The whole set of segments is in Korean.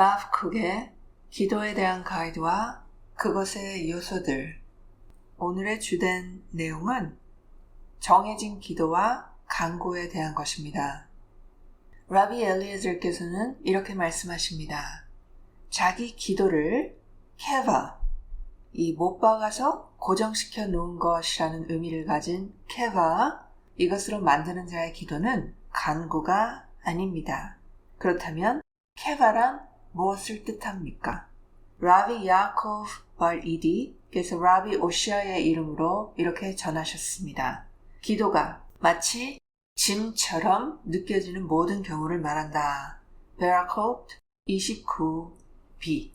라프 쿡의 기도에 대한 가이드와 그것의 요소들. 오늘의 주된 내용은 정해진 기도와 간구에 대한 것입니다. 라비 엘리에들께서는 이렇게 말씀하십니다. 자기 기도를 케바, 이 못 박아서 고정시켜 놓은 것이라는 의미를 가진 케바, 이것으로 만드는 자의 기도는 간구가 아닙니다. 그렇다면 케바란 무엇을 뜻합니까? 라비 야코브 발 이디께서 라비 오시아의 이름으로 이렇게 전하셨습니다. 기도가 마치 짐처럼 느껴지는 모든 경우를 말한다. 베라코트 29b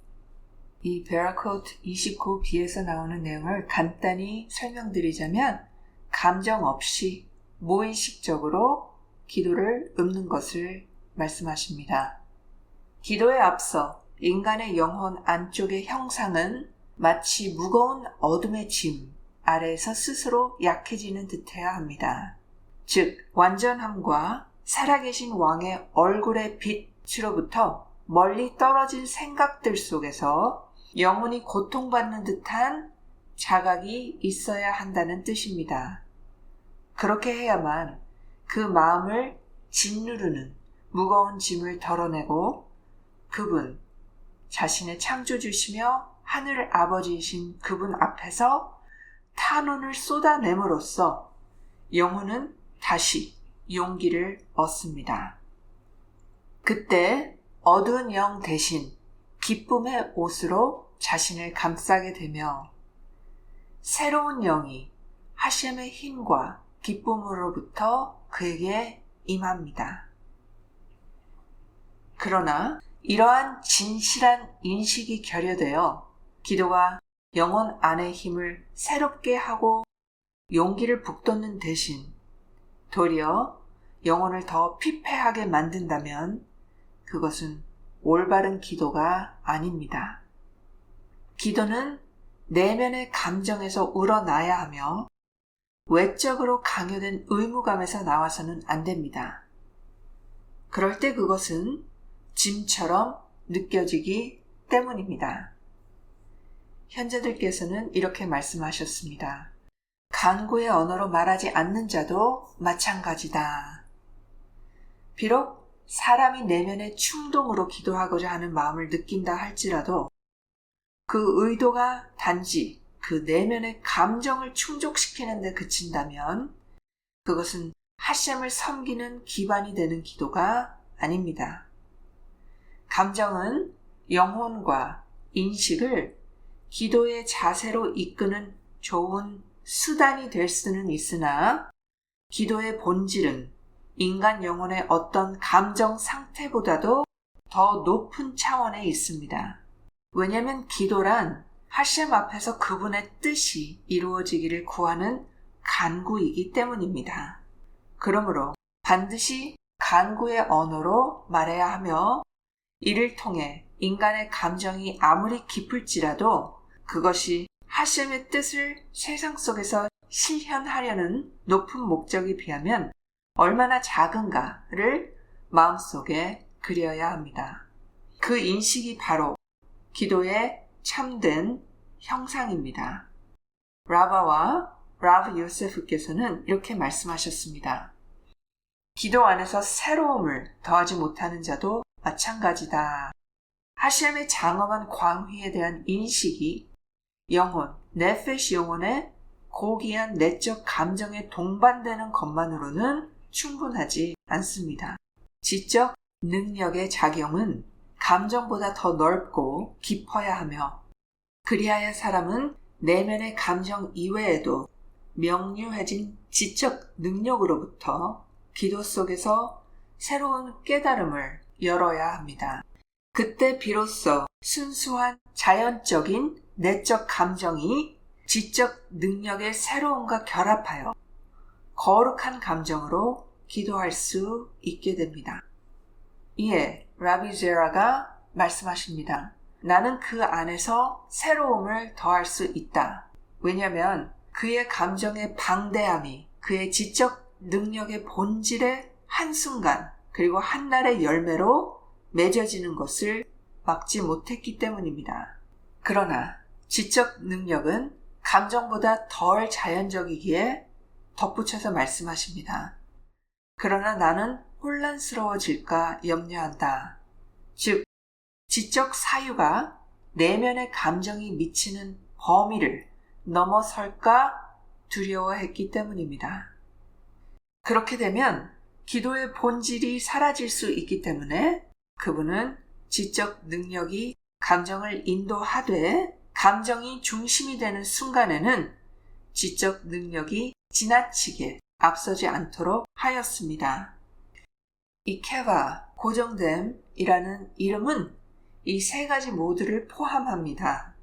이 베라코트 29b에서 나오는 내용을 간단히 설명드리자면 감정 없이 무의식적으로 기도를 읊는 것을 말씀하십니다. 기도에 앞서 인간의 영혼 안쪽의 형상은 마치 무거운 어둠의 짐 아래에서 스스로 약해지는 듯해야 합니다. 즉, 완전함과 살아계신 왕의 얼굴의 빛으로부터 멀리 떨어진 생각들 속에서 영혼이 고통받는 듯한 자각이 있어야 한다는 뜻입니다. 그렇게 해야만 그 마음을 짓누르는 무거운 짐을 덜어내고 그분, 자신의 창조주시며 하늘 아버지이신 그분 앞에서 탄원을 쏟아냄으로써 영혼은 다시 용기를 얻습니다. 그때 어두운 영 대신 기쁨의 옷으로 자신을 감싸게 되며 새로운 영이 하셴의 힘과 기쁨으로부터 그에게 임합니다. 그러나 이러한 진실한 인식이 결여되어 기도가 영혼 안의 힘을 새롭게 하고 용기를 북돋는 대신 도리어 영혼을 더 피폐하게 만든다면 그것은 올바른 기도가 아닙니다. 기도는 내면의 감정에서 우러나야 하며 외적으로 강요된 의무감에서 나와서는 안 됩니다. 그럴 때 그것은 짐처럼 느껴지기 때문입니다. 현재들께서는 이렇게 말씀하셨습니다. 간구의 언어로 말하지 않는 자도 마찬가지다. 비록 사람이 내면의 충동으로 기도하고자 하는 마음을 느낀다 할지라도 그 의도가 단지 그 내면의 감정을 충족시키는 데 그친다면 그것은 하셈을 섬기는 기반이 되는 기도가 아닙니다. 감정은 영혼과 인식을 기도의 자세로 이끄는 좋은 수단이 될 수는 있으나 기도의 본질은 인간 영혼의 어떤 감정 상태보다도 더 높은 차원에 있습니다. 왜냐하면 기도란 하셈 앞에서 그분의 뜻이 이루어지기를 구하는 간구이기 때문입니다. 그러므로 반드시 간구의 언어로 말해야 하며 이를 통해 인간의 감정이 아무리 깊을지라도 그것이 하심의 뜻을 세상 속에서 실현하려는 높은 목적에 비하면 얼마나 작은가를 마음속에 그려야 합니다. 그 인식이 바로 기도의 참된 형상입니다. 라바와 라브 요세프께서는 이렇게 말씀하셨습니다. 기도 안에서 새로움을 더하지 못하는 자도 마찬가지다. 하셈의 장엄한 광휘에 대한 인식이 영혼, 네페시 영혼의 고귀한 내적 감정에 동반되는 것만으로는 충분하지 않습니다. 지적 능력의 작용은 감정보다 더 넓고 깊어야 하며 그리하여 사람은 내면의 감정 이외에도 명료해진 지적 능력으로부터 기도 속에서 새로운 깨달음을 열어야 합니다. 그때 비로소 순수한 자연적인 내적 감정이 지적 능력의 새로움과 결합하여 거룩한 감정으로 기도할 수 있게 됩니다. 이에 라비제라가 말씀하십니다. 나는 그 안에서 새로움을 더할 수 있다. 왜냐하면 그의 감정의 방대함이 그의 지적 능력의 본질의 한순간 그리고 한날의 열매로 맺어지는 것을 막지 못했기 때문입니다. 그러나 지적 능력은 감정보다 덜 자연적이기에 덧붙여서 말씀하십니다. 그러나 나는 혼란스러워질까 염려한다. 즉, 지적 사유가 내면의 감정이 미치는 범위를 넘어설까 두려워했기 때문입니다. 그렇게 되면 기도의 본질이 사라질 수 있기 때문에 그분은 지적 능력이 감정을 인도하되 감정이 중심이 되는 순간에는 지적 능력이 지나치게 앞서지 않도록 하였습니다. 이 케바, 고정됨이라는 이름은 이 세 가지 모두를 포함합니다.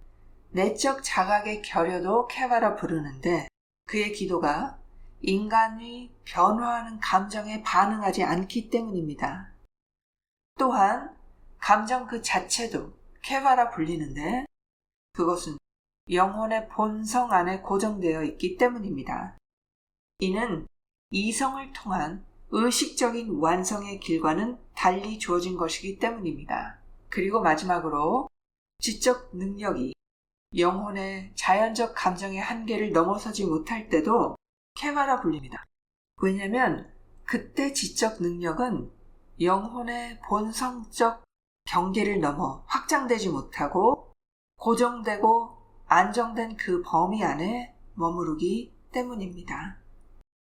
내적 자각의 결여도 케바라 부르는데 그의 기도가 인간이 변화하는 감정에 반응하지 않기 때문입니다. 또한 감정 그 자체도 케바라 불리는데 그것은 영혼의 본성 안에 고정되어 있기 때문입니다. 이는 이성을 통한 의식적인 완성의 길과는 달리 주어진 것이기 때문입니다. 그리고 마지막으로 지적 능력이 영혼의 자연적 감정의 한계를 넘어서지 못할 때도 케마라 불립니다. 왜냐하면 그때 지적 능력은 영혼의 본성적 경계를 넘어 확장되지 못하고 고정되고 안정된 그 범위 안에 머무르기 때문입니다.